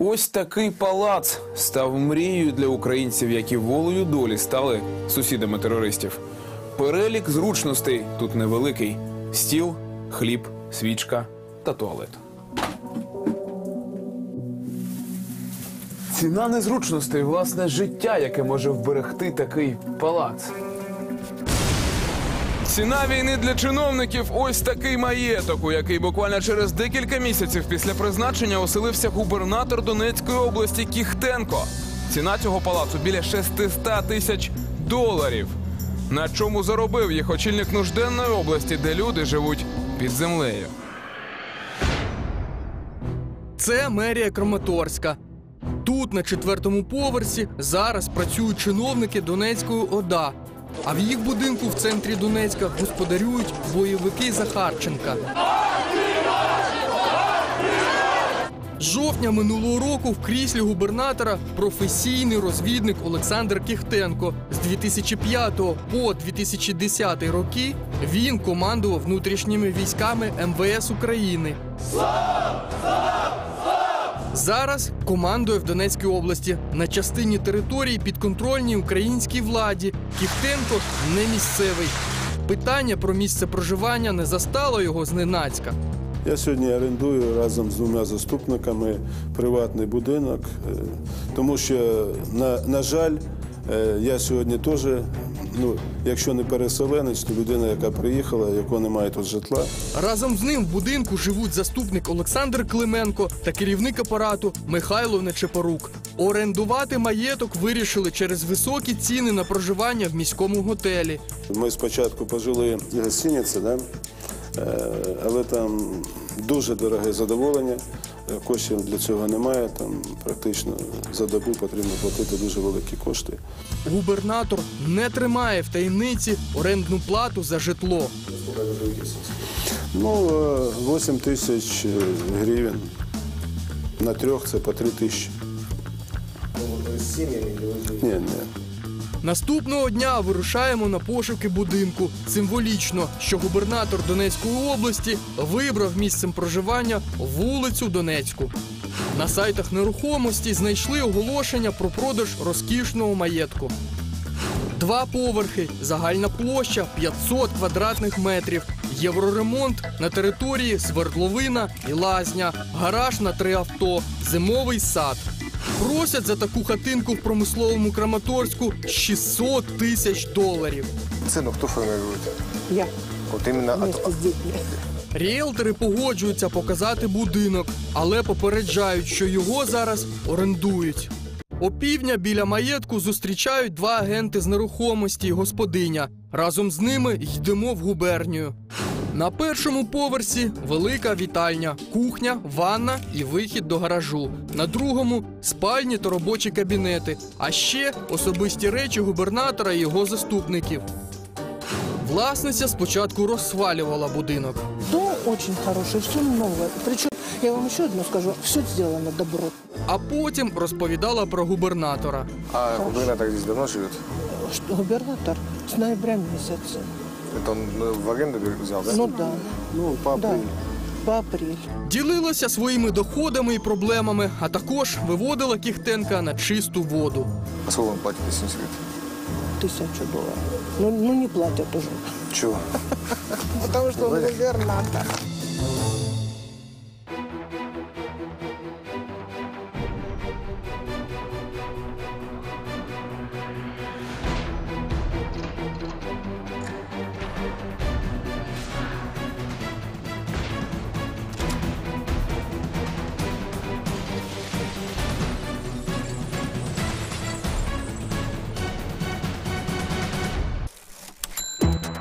Ось такий палац став мрією для українців, які волею долі стали сусідами терористів. Перелік зручностей тут невеликий: стіл, хліб, свічка та туалет. Ціна незручностей, власне, життя, яке може вберегти такий палац. Ціна війни для чиновників ось такий маєток, у який буквально через декілька місяців після призначення оселився губернатор Донецької області Кіхтенко. Ціна цього палацу біля 600 тисяч доларів. На чому заробив їх очільник нужденної області, де люди живуть під землею. Це мерія Краматорська. Тут, на четвертому поверсі, зараз працюють чиновники Донецької ОДА. А в їх будинку в центрі Донецька господарюють бойовики Захарченка. З жовтня минулого року в кріслі губернатора професійний розвідник Олександр Кіхтенко. З 2005 по 2010 роки він командував внутрішніми військами МВС України. Зараз командує в Донецькій області на частині території підконтрольній українській владі. Кіхтенко не місцевий. Питання про місце проживання не застало його зненацька. Я сьогодні орендую разом з двома заступниками приватний будинок, е, тому що, на, на жаль, е, я сьогодні теж, ну, якщо не переселенець, то людина, яка приїхала, якого немає тут житла. Разом з ним в будинку живуть заступник Олександр Клименко та керівник апарату Михайло Нечепорук. Орендувати маєток вирішили через високі ціни на проживання в міському готелі. Ми спочатку пожили в гостиниці, да? е, але там дуже дороге задоволення. Е, Коштів для цього немає. Там практично за добу потрібно платити дуже великі кошти. Губернатор не тримає в таємниці орендну плату за житло. Ну, е, 8 тисяч е, гривень. На трьох це по 3 тисячі. Ні, ні. Наступного дня вирушаємо на пошуки будинку. Символічно, що губернатор Донецької області вибрав місцем проживання вулицю Донецьку. На сайтах нерухомості знайшли оголошення про продаж розкішного маєтку. Два поверхи, загальна площа 500 квадратних метрів, євроремонт на території свердловина і лазня, гараж на три авто, зимовий сад. Просять за таку хатинку в промисловому Краматорську 600 тисяч доларів. Цену кто формирует? Я от- детьми. Ріелтори погоджуються показати будинок, але попереджають, що його зараз орендують. Опівдня біля маєтку зустрічають два агенти з нерухомості і господиня. Разом з ними йдемо в губернію. На першому поверсі велика вітальня, кухня, ванна і вихід до гаражу. На другому спальні та робочі кабінети, а ще особисті речі губернатора і його заступників. Власниця спочатку розсвалювала будинок. Дом очень хороший, все новое. Причем, я вам еще одно скажу, все сделано добро. а потім розповідала про губернатора. А губернатор здесь давно живет? Что губернатор с ноября месяца. Это он ну, в аренду взял, да? Ну да, Ну, по да, по апрель. Ділилася своїми доходами і проблемами, а також виводила Кіхтенка на чисту воду. А сколько он платит, если не секрет? Тисячу доларів. Ну, ну не платять уже. Чего? Потому что он губернатор.